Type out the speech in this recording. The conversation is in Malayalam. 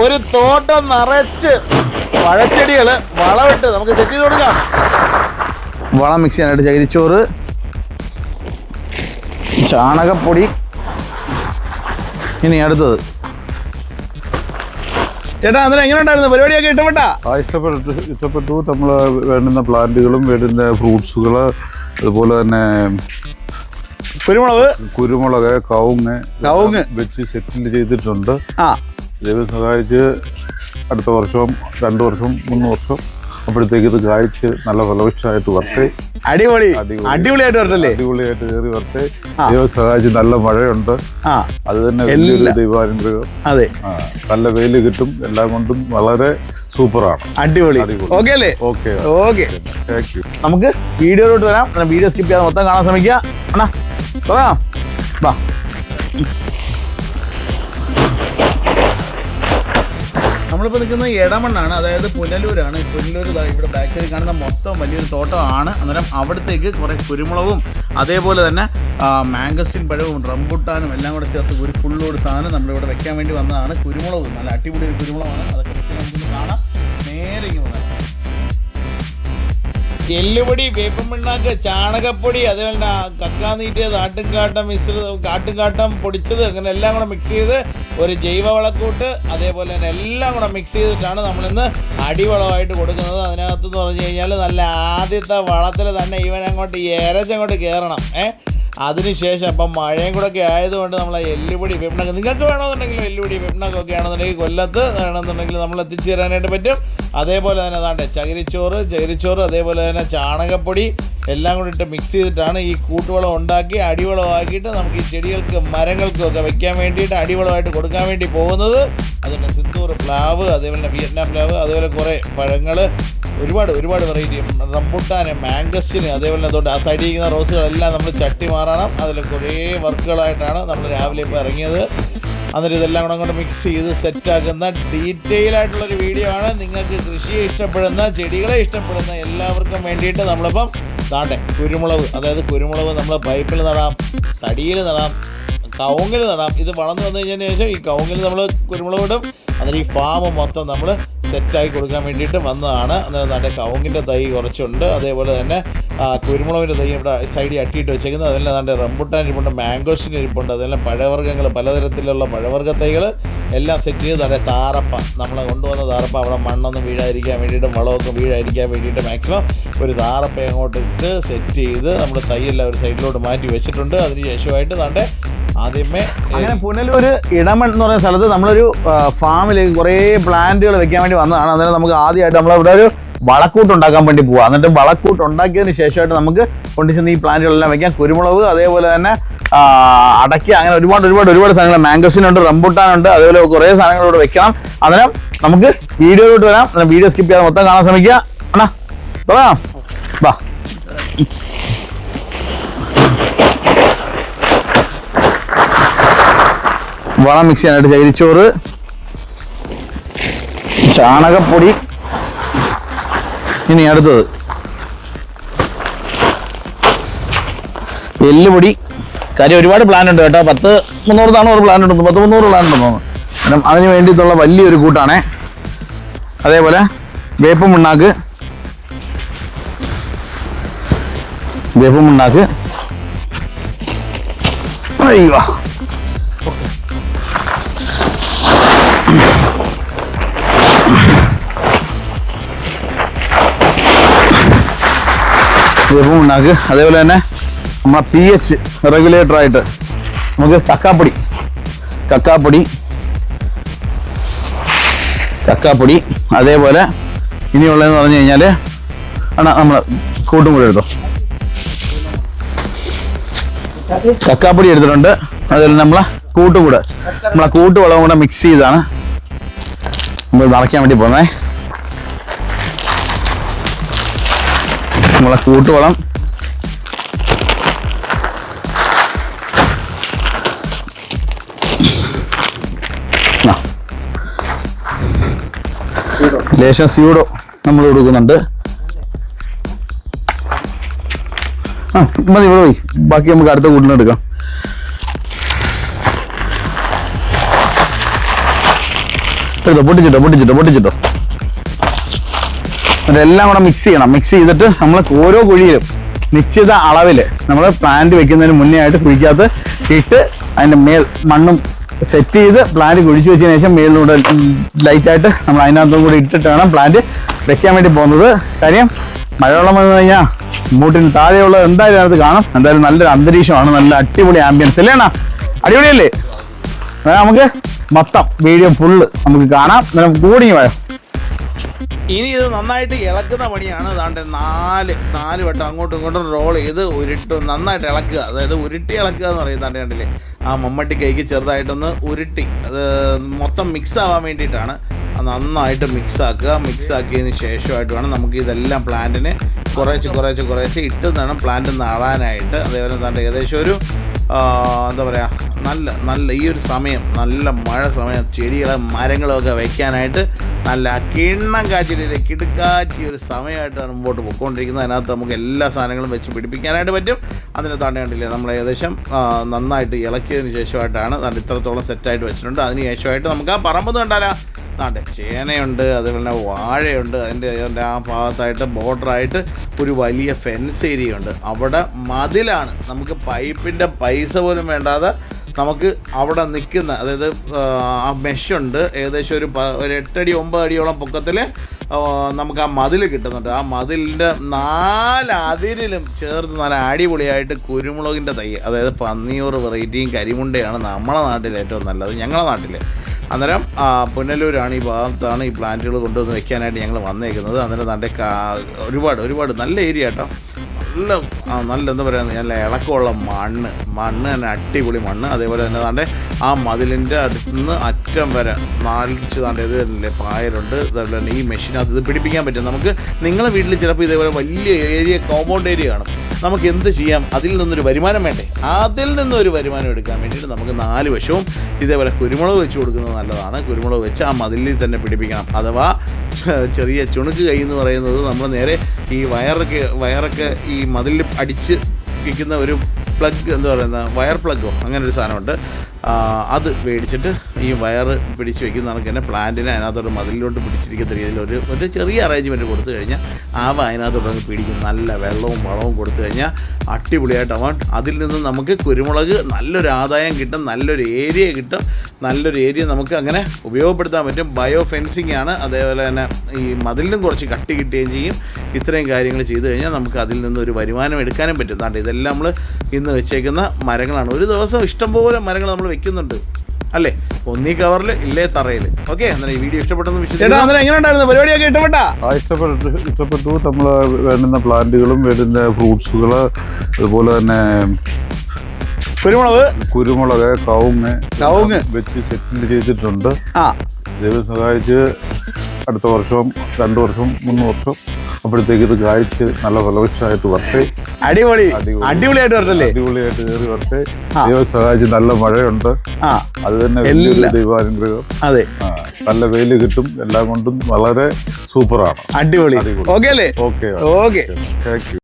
ഒരു തോട്ടം നിറച്ച് പഴച്ചെടികൾ വളമിട്ട് നമുക്ക് സെറ്റ് ചെയ്ത് കൊടുക്കാം. വളം മിക്സ് ചെയ്യാനായിട്ട് ചകിരിച്ചോറ് ചാണകപ്പൊടി ഇനി അടുത്തത്. ചേട്ടാ അന്നേരം എങ്ങനെ ഉണ്ടായിരുന്നു? പരിപാടിയൊക്കെ ഇഷ്ടപ്പെട്ടാ? ആ ഇഷ്ടപ്പെട്ടു ഇഷ്ടപ്പെട്ടു. നമ്മൾ വേണ്ടുന്ന പ്ലാന്റുകളും വേണ്ടുന്ന ഫ്രൂട്ട്സുകൾ അതുപോലെ തന്നെ കുരുമുളക്. കുരുമുളക് കവുങ്ങ് കവുങ്ങ്. വെച്ച് സെറ്റിൽ ചെയ്തിട്ടുണ്ട്. ആ. ദൈവം സഹായിച്ച് അടുത്ത വർഷവും രണ്ട് വർഷം മൂന്ന് വർഷം അപ്പോഴത്തേക്ക് ഇത് കായ്ച്ച് നല്ല ഫലവൃക്ഷമായിട്ട് വരട്ടെ. അടിപൊളി. അടിപൊളി. അടിപൊളിയായിട്ട് വരട്ടല്ലേ അടിപൊളിയായിട്ട് കയറി വരട്ടെ. ദൈവം സഹായിച്ച് നല്ല മഴയുണ്ട്. അത് തന്നെ വലിയൊരു ദൈവാനുഗ്രഹം. അതെ. നല്ല വെയിൽ കിട്ടും. എല്ലാം കൊണ്ടും വളരെ സൂപ്പറാണ്. അടിപൊളി. ഓക്കെ അല്ലേ? ഓക്കെ. ഓക്കെ. നമുക്ക് വീഡിയോയിലോട്ട് വരാം. വീഡിയോ സ്കിപ്പ് ചെയ്യാതെ മൊത്തം കാണാൻ ശ്രമിക്കുക. അണ്ണാ തുടങ്ങാം വാ നമ്മളിപ്പോൾ നിൽക്കുന്നത് ഇടമണ്ണാണ് അതായത് പുനലൂരാണ്. പുനലൂർ ഇവിടെ ബാക്ക് കാണുന്ന മൊത്തം വലിയൊരു തോട്ടമാണ്. അന്നേരം അവിടത്തേക്ക് കുറേ കുരുമുളകും അതേപോലെ തന്നെ മാംഗസിൻ പഴവും റംബുട്ടാനും എല്ലാം കൂടെ ചേർത്ത് ഒരു ഫുള്ളോട് സാധനം നമ്മളിവിടെ വെക്കാൻ വേണ്ടി വന്നതാണ്. കുരുമുളക് നല്ല അടിപൊളി ഒരു കുരുമുളകാണ് അതൊക്കെ കാണാം. നേരെ എല്ലുപൊടി വേപ്പമിണ്ണാക്ക് ചാണകപ്പൊടി അതേപോലെ തന്നെ കാട്ടം മിശ്രിതം കാട്ടും കാട്ടുംകാട്ടം പൊടിച്ചത് അങ്ങനെ എല്ലാം കൂടെ മിക്സ് ചെയ്ത് ഒരു ജൈവ വളക്കൂട്ട് അതേപോലെ തന്നെ എല്ലാം കൂടെ മിക്സ് ചെയ്തിട്ടാണ് നമ്മളിന്ന് അടിവളമായിട്ട് കൊടുക്കുന്നത്. അതിനകത്ത് എന്ന് പറഞ്ഞു കഴിഞ്ഞാൽ നല്ല ആദ്യത്തെ വളത്തിൽ തന്നെ ഇവൻ അങ്ങോട്ട് ഇരച്ചങ്ങോട്ട് കയറണം ഏ? അതിനുശേഷം അപ്പം മഴയും കൂടെ ഒക്കെ ആയതുകൊണ്ട് നമ്മൾ എല്ലുപൊടി വെപ്പിണക്ക് നിങ്ങൾക്ക് വേണമെന്നുണ്ടെങ്കിൽ എല്ലുപൊടി വെപ്പിണക്കൊക്കെ ആണെന്നുണ്ടെങ്കിൽ കൊല്ലത്ത് വേണമെന്നുണ്ടെങ്കിൽ നമ്മൾ എത്തിച്ചു തരാനായിട്ട് പറ്റും. അതേപോലെ തന്നെ അതാണ്ട് ചകിരിച്ചോറ് ചകിരിച്ചോറ് അതേപോലെ തന്നെ ചാണകപ്പൊടി എല്ലാം കൂടി ഇട്ട് മിക്സ് ചെയ്തിട്ടാണ് ഈ കൂട്ടുവളം ഉണ്ടാക്കി അടിവളമാക്കിയിട്ട് നമുക്ക് ഈ ചെടികൾക്ക് മരങ്ങൾക്കും ഒക്കെ വെക്കാൻ വേണ്ടിയിട്ട് അടിവളമായിട്ട് കൊടുക്കാൻ വേണ്ടി പോകുന്നത്. അതുപോലെ സിന്ദൂർ പ്ലാവ് അതേപോലെ വിയറ്റ്നാം പ്ലാവ് അതുപോലെ കുറേ പഴങ്ങൾ ഒരുപാട് ഒരുപാട് വെറൈറ്റി റംബുട്ടാന് മാംഗസ്റ്റിന് അതേപോലെ അതുകൊണ്ട് ആ സൈഡിൽ ഇരിക്കുന്ന റോസുകളെല്ലാം നമ്മൾ ചട്ടി മാറണം. അതിൽ കുറേ വർക്കുകളായിട്ടാണ് നമ്മൾ രാവിലെ ഇപ്പോൾ ഇറങ്ങിയത്. അന്നേരം ഇതെല്ലാം കൂടെ അങ്ങോട്ട് മിക്സ് ചെയ്ത് സെറ്റാക്കുന്ന ഡീറ്റെയിൽ ആയിട്ടുള്ളൊരു വീഡിയോ ആണ്. നിങ്ങൾക്ക് കൃഷിയെ ഇഷ്ടപ്പെടുന്ന ചെടികളെ ഇഷ്ടപ്പെടുന്ന എല്ലാവർക്കും വേണ്ടിയിട്ട് നമ്മളിപ്പം നാട്ടെ കുരുമുളക് അതായത് കുരുമുളക് നമ്മൾ പൈപ്പിൽ നടാം തടിയിൽ നടാം കൗങ്ങിൽ നടാം. ഇത് വളർന്നു വന്നു കഴിഞ്ഞതിന് ശേഷം ഈ കൗങ്ങിൽ നമ്മൾ കുരുമുളക് ഇടും. അന്നേരം ഈ ഫാം മൊത്തം നമ്മൾ സെറ്റായി കൊടുക്കാൻ വേണ്ടിയിട്ട് വന്നതാണ്. അന്നേരം നല്ല കവുങ്ങിന്റെ തൈ കുറച്ചുണ്ട്. അതേപോലെ തന്നെ കുരുമുളകിന്റെ തൈ ഇവിടെ സൈഡിൽ അട്ടിയിട്ട് വെച്ചേക്കുന്നത്. അതെല്ലാം നല്ല റംബുട്ടാൻ ഇരിപ്പുണ്ട് മാംഗോസിന്റെ ഇരിപ്പുണ്ട്. അതെല്ലാം പഴവർഗങ്ങൾ പലതരത്തിലുള്ള പഴവർഗ തൈകൾ എല്ലാം സെറ്റ് ചെയ്ത് നല്ല താറപ്പ നമ്മൾ കൊണ്ടുവന്ന താറപ്പ. അവിടെ മണ്ണൊന്നും വീഴാതിരിക്കാൻ വേണ്ടിയിട്ടും വളമൊക്കെ വീഴാതിരിക്കാൻ വേണ്ടിയിട്ട് മാക്സിമം ഒരു താറപ്പ അങ്ങോട്ട് സെറ്റ് ചെയ്ത് നമ്മൾ തൈയെല്ലാം ഒരു സൈഡിലോട്ട് മാറ്റി വെച്ചിട്ടുണ്ട്. അതിന് ശേഷമായിട്ട് താണ്ടെ ആദ്യമേ അങ്ങനെ പുനലൂര് ഇടമൺ എന്ന് പറയുന്ന സ്ഥലത്ത് നമ്മളൊരു ഫാമിലേക്ക് കുറേ പ്ലാന്റുകൾ വെക്കാൻ വേണ്ടി വന്നതാണ്. അന്നേരം നമുക്ക് ആദ്യമായിട്ട് നമ്മളിവിടെ ഒരു വളക്കൂട്ട് ഉണ്ടാക്കാൻ വേണ്ടി പോവാം. എന്നിട്ട് വളക്കൂട്ട് ഉണ്ടാക്കിയതിന് ശേഷമായിട്ട് നമുക്ക് കൊണ്ടുചെന്ന് ഈ പ്ലാന്റുകളെല്ലാം വെക്കാം. കുരുമുളക് അതേപോലെ തന്നെ അടയ്ക്ക അങ്ങനെ ഒരുപാട് ഒരുപാട് ഒരുപാട് സാധനങ്ങൾ. മാംഗസിനുണ്ട് റംബുട്ടാനുണ്ട് അതേപോലെ കുറേ സാധനങ്ങൾ ഇവിടെ വെക്കണം. അന്നേരം നമുക്ക് വീഡിയോയിലോട്ട് വരാം. വീഡിയോ സ്കിപ്പ് ചെയ്യാതെ മൊത്തം കാണാൻ ശ്രമിക്കുക. അണ്ണാ വാ വളം മിക്സ് ചെയ്യാനായിട്ട് ചകിരിച്ചോറ് ചാണകപ്പൊടി ഇനി അടുത്തത് എല്ലുപൊടി. കാര്യം ഒരുപാട് പ്ലാൻ ഉണ്ട് കേട്ടോ. പത്ത് മുന്നൂറ് ഒരു പ്ലാൻ ഉണ്ട് പത്ത് മുന്നൂറ് പ്ലാൻ ഉണ്ടെന്ന് തോന്നുന്നു. കാരണം അതിന് വേണ്ടിയിട്ടുള്ള വലിയൊരു കൂട്ടാണേ. അതേപോലെ വേപ്പ് മുണ്ണാക്ക് വേപ്പ് മുണ്ണാക്ക് അയ്യോ. വേപ്പും ഉണ്ടാക്ക് അതേപോലെ തന്നെ നമ്മളെ പി എച്ച് റെഗുലേറ്റർ ആയിട്ട് നമുക്ക് കക്കാപ്പൊടി കക്കാപ്പൊടി കക്കാപ്പൊടി അതേപോലെ ഇനിയുള്ളതെന്ന് പറഞ്ഞു കഴിഞ്ഞാൽ ആണ് നമ്മൾ കൂട്ടും കൂടി എടുത്തോ. കക്കാപ്പൊടി എടുത്തിട്ടുണ്ട്. അതുപോലെ നമ്മളെ കൂട്ടുകൂടെ നമ്മളെ കൂട്ടുവളവും കൂടെ മിക്സ് ചെയ്താണ്. നമ്മൾ നിറയ്ക്കാൻ വേണ്ടി പോകുന്നേ നമ്മളെ കൂട്ടുവളം. ലേശം സ്യൂഡോ നമ്മൾ കൊടുക്കുന്നുണ്ട്. ആ മതി ഇവിടെ പോയി. ബാക്കി നമുക്ക് അടുത്ത കൂട്ടിനെടുക്കാം എടുത്തോ പൊട്ടിച്ചിട്ടോ പൊട്ടിച്ചിട്ടോ പൊട്ടിച്ചിട്ടോ. ഇതെല്ലാം കൂടെ മിക്സ് ചെയ്യണം. മിക്സ് ചെയ്തിട്ട് നമ്മൾ ഓരോ കുഴിയിലും നിശ്ചിത അളവിൽ നമ്മൾ പ്ലാന്റ് വെക്കുന്നതിന് മുന്നേ ആയിട്ട് കുഴിക്കകത്ത് ഇട്ട് അതിന്റെ മേൽ മണ്ണും സെറ്റ് ചെയ്ത് പ്ലാന്റ് കുഴിച്ചു വെച്ചതിന് ശേഷം മേളിലൂടെ ലൈറ്റായിട്ട് നമ്മൾ അതിനകത്തും കൂടി ഇട്ടിട്ട് വേണം പ്ലാന്റ് വെക്കാൻ വേണ്ടി പോകുന്നത്. കാര്യം മഴവെള്ളം വന്നു കഴിഞ്ഞാൽ മൂട്ടിന് താഴെയുള്ളത് എന്തായാലും അതിനകത്ത് കാണും. എന്തായാലും നല്ലൊരു അന്തരീക്ഷമാണ് നല്ല അടിപൊളി ആംബിയൻസ് അല്ലേ അടിപൊളിയല്ലേ? നമുക്ക് മൊത്തം വീഡിയോ ഫുള്ള് നമുക്ക് കാണാം. കൂടി വരാം. ഇനി ഇത് നന്നായിട്ട് ഇളക്കുന്ന പണിയാണ്. അതാണ്ട് നാല് നാല് വട്ടം അങ്ങോട്ടും ഇങ്ങോട്ടും റോൾ ചെയ്ത് ഉരുട്ട് നന്നായിട്ട് ഇളക്കുക. അതായത് ഉരുട്ടി ഇളക്കുക എന്ന് പറയുന്നതാണ്ട് കണ്ടില്ലേ? ആ മമ്മട്ടി കൈക്ക് ചെറുതായിട്ടൊന്ന് ഉരുട്ടി. അത് മൊത്തം മിക്സ് ആവാൻ വേണ്ടിയിട്ടാണ്. നന്നായിട്ട് മിക്സ് ആക്കുക. മിക്സ് ആക്കിയതിന് ശേഷമായിട്ട് വേണം നമുക്ക് ഇതെല്ലാം പ്ലാന്റിന് കുറേശ്ശെ കുറേശ്ശെ കുറേശ്ശെ ഇട്ട് വേണം പ്ലാന്റ് നടാനായിട്ട്. അതേപോലെ എന്താണ്ട് ഏകദേശം ഒരു എന്താ പറയുക നല്ല നല്ല ഈ ഒരു സമയം നല്ല മഴ സമയം ചെടികളും മരങ്ങളും ഒക്കെ വെക്കാനായിട്ട് നല്ല കിണ്ണം കാച്ചിട്ട് കിടുക്കാച്ചി ഒരു സമയമായിട്ടാണ് മുമ്പോട്ട് പോയിക്കൊണ്ടിരിക്കുന്നത് അതിനകത്ത് നമുക്ക് എല്ലാ സാധനങ്ങളും വെച്ച് പിടിപ്പിക്കാനായിട്ട് പറ്റും. അതിന് താണ്ടി കണ്ടില്ലേ നമ്മൾ ഏകദേശം നന്നായിട്ട് ഇളക്കിയതിന് ശേഷമായിട്ടാണ് ഇത്രത്തോളം സെറ്റായിട്ട് വെച്ചിട്ടുണ്ട്. അതിന് ശേഷമായിട്ട് നമുക്ക് ആ പറമ്പ് കണ്ടാലാ? നാട്ടെ ചേനയുണ്ട് അതുപോലെ വാഴയുണ്ട് അതിന്റെ അതിന്റെ ആ ഭാഗത്തായിട്ട് ബോർഡറായിട്ട് ഒരു വലിയ ഫെൻസ് ഏരിയ ഉണ്ട്. അവിടെ മതിലാണ്. നമുക്ക് പൈപ്പിന്റെ പൈസ പോലും വേണ്ടാതെ നമുക്ക് അവിടെ നിൽക്കുന്ന അതായത് ആ, മെഷുണ്ട് ഏകദേശം ഒരു ഒരു എട്ടടി ഒമ്പത് അടിയോളം പൊക്കത്തിൽ നമുക്ക് ആ മതിൽ കിട്ടുന്നുണ്ട്. ആ മതിലിന്റെ നാല് അതിരിലും ചേർത്ത് നല്ല അടിപൊളിയായിട്ട് കുരുമുളകിന്റെ തൈ അതായത് പന്നിയൂർ വെറൈറ്റിയും കരിമുണ്ടയാണ് നമ്മുടെ നാട്ടിൽ ഏറ്റവും നല്ലത് ഞങ്ങളുടെ നാട്ടിൽ. അന്നേരം പുനലൂരാണ് ഈ ഭാഗത്താണ് ഈ പ്ലാന്റുകൾ കൊണ്ടുവന്ന് വെക്കാനായിട്ട് ഞങ്ങൾ വന്നേക്കുന്നത്. അന്നേരം തന്റെ ഒരുപാട് ഒരുപാട് നല്ല ഏരിയ കേട്ടോ. നല്ല നല്ല എന്താ പറയുക നല്ല ഇളക്കമുള്ള മണ്ണ്. മണ്ണ് തന്നെ അടിപൊളി മണ്ണ്. അതേപോലെ തന്നെ താണ്ടെ ആ മതിലിന്റെ അടുത്ത് നിന്ന് അറ്റം വരെ നാലിച്ച് താണ്ടെ ഇത് തന്നെ പായലുണ്ട്. അതേപോലെ തന്നെ ഈ മെഷീനകത്ത് ഇത് പിടിപ്പിക്കാൻ പറ്റും. നമുക്ക് നിങ്ങളുടെ വീട്ടിൽ ചിലപ്പോൾ ഇതേപോലെ വലിയ ഏരിയ കോമ്പൗണ്ട് ഏരിയ കാണും. നമുക്ക് എന്ത് ചെയ്യാം? അതിൽ നിന്നൊരു വരുമാനം വേണ്ടേ? അതിൽ നിന്നൊരു വരുമാനം എടുക്കാൻ വേണ്ടിയിട്ട് നമുക്ക് നാല് വശവും ഇതേപോലെ കുരുമുളക് വെച്ച് കൊടുക്കുന്നത് നല്ലതാണ്. കുരുമുളക് വെച്ച് ആ മതിലിൽ തന്നെ പിടിപ്പിക്കണം. അഥവാ ചെറിയ ചുണുക്ക് കൈ എന്ന് പറയുന്നത് നമ്മൾ നേരെ ഈ വയറൊക്കെ വയറൊക്കെ ഈ മതിലിൽ അടിച്ച് വയ്ക്കുന്ന ഒരു പ്ലഗ് എന്ന് പറയുന്ന വയർ പ്ലഗോ അങ്ങനെ ഒരു സാധനമുണ്ട് അത് മേടിച്ചിട്ട് ഈ വയർ പിടിച്ച് വെക്കുന്ന കണക്ക് തന്നെ പ്ലാന്റിനെ അതിനകത്തോട്ട് മതിലിലോട്ട് പിടിച്ചിരിക്കുന്ന രീതിയിൽ ഒരു ഒരു ചെറിയ അറേഞ്ച്മെന്റ് കൊടുത്തു കഴിഞ്ഞാൽ ആവ അതിനകത്തോട്ട് അങ്ങ് പിടിക്കും. നല്ല വെള്ളവും വളവും കൊടുത്തു കഴിഞ്ഞാൽ അടിപൊളിയായിട്ട് അതിൽ നിന്ന് നമുക്ക് കുരുമുളക് നല്ലൊരു ആദായം കിട്ടും നല്ലൊരു ഏരിയ കിട്ടും നല്ലൊരു ഏരിയ നമുക്ക് അങ്ങനെ ഉപയോഗപ്പെടുത്താൻ പറ്റും. ബയോ ഫെൻസിങ് ആണ്. അതേപോലെ തന്നെ ഈ മതിലിനും കുറച്ച് കട്ടി കിട്ടുകയും ചെയ്യും. ഇത്രയും കാര്യങ്ങൾ ചെയ്തു കഴിഞ്ഞാൽ നമുക്ക് അതിൽ നിന്ന് ഒരു വരുമാനം എടുക്കാനും പറ്റും. ഇതെല്ലാം നമ്മൾ ഇന്ന് വെച്ചേക്കുന്ന മരങ്ങളാണ്. ഒരു ദിവസം ഇഷ്ടംപോലെ മരങ്ങൾ നമ്മൾ വെക്കുന്നുണ്ട്. അല്ലേ? ഒന്നി കവറിൽ ഇല്ലേ തറയിൽ ഓക്കെ ഈ വീഡിയോ ഇഷ്ടപ്പെട്ടെന്ന് വിശ്വസിക്കുന്നു. അന്നേരം എങ്ങനെ ഉണ്ടായിരുന്നു? പരിപാടിയൊക്കെ ഇഷ്ടപ്പെട്ടാ? ആ ഇഷ്ടപ്പെട്ടു ഇഷ്ടപ്പെട്ടു. നമ്മൾ വേണ്ടുന്ന പ്ലാന്റുകളും വേണ്ടുന്ന ഫ്രൂട്ട്സുകൾ അതുപോലെ തന്നെ കുരുമുളക്. കുരുമുളക് കവുങ്ങ് കവുങ്ങ്. വെച്ച് സെറ്റിൽ ചെയ്തിട്ടുണ്ട്. ആ. ദൈവം സഹായിച്ച് അടുത്ത വർഷം രണ്ടു വർഷം മൂന്ന് വർഷം അപ്പോഴത്തേക്ക് ഇത് കാഴ്ച നല്ല ഫലവൃക്ഷമായിട്ട് വരട്ടെ. അടിപൊളി. അടിപൊളി. അടിപൊളിയായിട്ട് വരട്ടല്ലേ? അടിപൊളിയായിട്ട് കയറി വരട്ടെ. ദൈവ സഹായിച്ച് നല്ല മഴയുണ്ട്. അത് തന്നെ വലിയൊരു ദൈവാനുഗ്രഹം. അതെ. നല്ല വെയിൽ കിട്ടും. എല്ലാം കൊണ്ടും വളരെ സൂപ്പറാണ്. അടിപൊളി. അടിപൊളി. ഓക്കെ അല്ലേ? ഓക്കെ. ഓക്കെ. Thank you